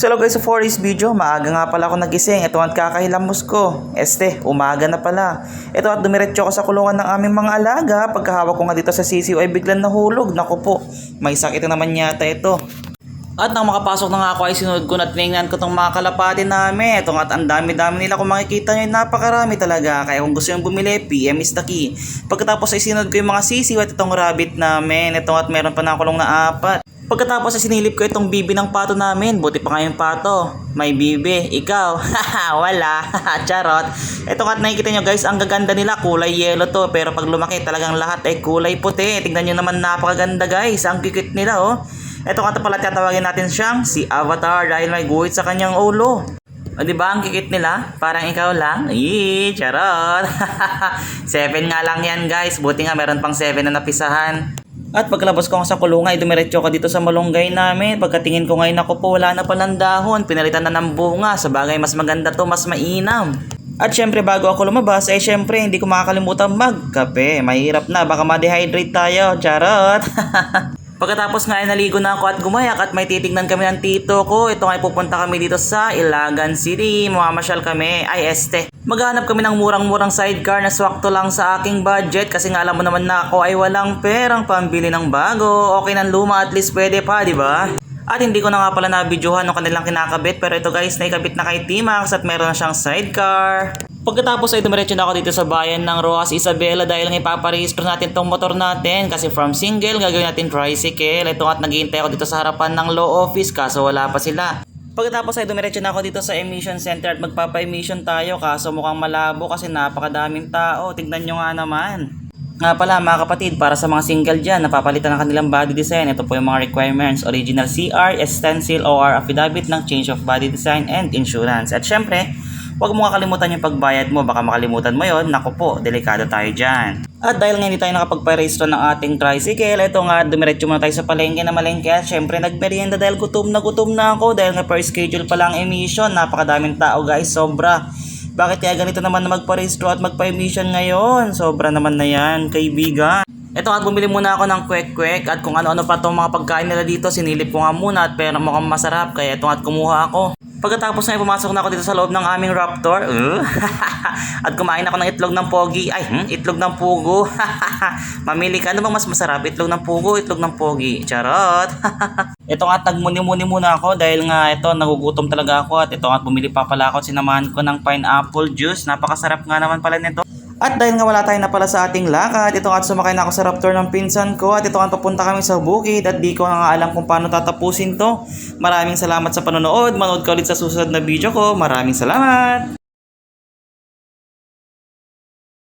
So hello guys, sa for this video, maaga nga pala ako nagising. Ito at kakahilamos ko. Este, umaga na pala. Ito at dumiretso ako sa kulungan ng aming mga alaga. Pagkahawak ko nga dito sa sisiw ay biglang nahulog. Naku po, may sakit na naman yata ito. At nang makapasok na nga ako ay sinunod ko na tinignan ko tong mga kalapati namin. Ito at ang dami-dami nila kung makikita nyo, napakarami talaga. Kaya kung gusto yung bumili, PM is the key. Pagkatapos ay sinunod ko yung mga sisiw at itong rabbit namin. Ito at meron pa na kulong na apat. Pagkatapos ay sinilip ko itong bibi ng pato namin. Buti pa nga yung pato. May bibi. Ikaw. Wala. Charot. Ito nga nakikita nyo guys, ang gaganda nila. Kulay yellow to. Pero pag lumaki talagang lahat ay kulay puti. Tingnan nyo naman napakaganda guys. Ang kikit nila oh. Ito nga pala tatawagin natin siyang si Avatar dahil may guhit sa kanyang ulo. O di ba ang kikit nila? Parang ikaw lang? Eee, charot. seven nga lang yan guys. Buti nga meron pang seven na napisahan. At pagkalabas ko sa kulungan, dumiretso ka dito sa malunggay namin. Pagkatingin ko ngayon ako po, wala na palang dahon. Pinalitan na ng bunga. Sa bagay, mas maganda to, mas mainam. At syempre, bago ako lumabas, ay syempre, hindi ko makakalimutan magkape. Mahirap na, baka ma-dehydrate tayo. Charot! Pagkatapos nga ay naligo na ako at gumayak at may titignan kami ng tito ko. Ito nga pupunta kami dito sa Ilagan City. Mamamasyal kami. Ay este. Maghanap kami ng murang-murang sidecar na swakto lang sa aking budget kasi nga alam mo naman na ako ay walang perang pambili ng bago. Okay ng luma at least pwede pa, di ba? At hindi ko na nga pala na-videohan ng kanilang kinakabit pero ito guys, naikabit na kay T-Max at meron na siyang sidecar. Pagkatapos ay dumiretso na ako dito sa bayan ng Roas Isabela dahil nga ipaparehistro natin tong motor natin kasi from single gagawin natin tricycle. Ito at naghihintay ako dito sa harapan ng law office kaso wala pa sila. Pagkatapos ay dumiretso na ako dito sa emission center at magpapa-emission tayo kaso mukhang malabo kasi napakadaming tao. Tignan nyo nga naman. Nga pala mga kapatid, para sa mga single dyan, napapalitan ng kanilang body design. Ito po yung mga requirements. Original CR, stencil, OR affidavit ng change of body design and insurance. At syempre, huwag mo kakalimutan yung pagbayad mo. Baka makalimutan mo yon Naku po, delikado tayo dyan. At dahil nga hindi tayo nakapagparehistro ng ating tricycle, ito nga, dumiretso muna tayo sa palengke na malengke. At syempre, nagmerienda dahil gutom na gutom na ako. Dahil nga per schedule pa lang emission. Napakadaming tao guys, sobra. Bakit kaya ganito naman na magparehistro at magpa-emission ngayon? Sobra naman na yan, kaibigan. Ito at bumili muna ako ng kwek-kwek at kung ano-ano pa itong mga pagkain nila dito, sinilip ko nga muna at pero mukhang masarap kaya ito at kumuha ako. Pagkatapos na pumasok na ako dito sa loob ng aming Raptor, uh, at kumain ako ng itlog ng pogi, ay, hmm, itlog ng pugo. Mamili ka, ano bang mas masarap? Itlog ng pugo, itlog ng pogi. Charot. ito nga, nagmuni-muni muna ako dahil nga ito, nagugutom talaga ako at ito nga, bumili pa pala ako, sinamahan ko ng pineapple juice. Napakasarap nga naman pala nito. At dahil nga wala tayo na pala sa ating lakad, ito nga at sumakay na ako sa Raptor ng pinsan ko at ito nga papunta kami sa bukid at di ko na nga alam kung paano tatapusin to. Maraming salamat sa panonood. Manood ka ulit sa susunod na video ko. Maraming salamat!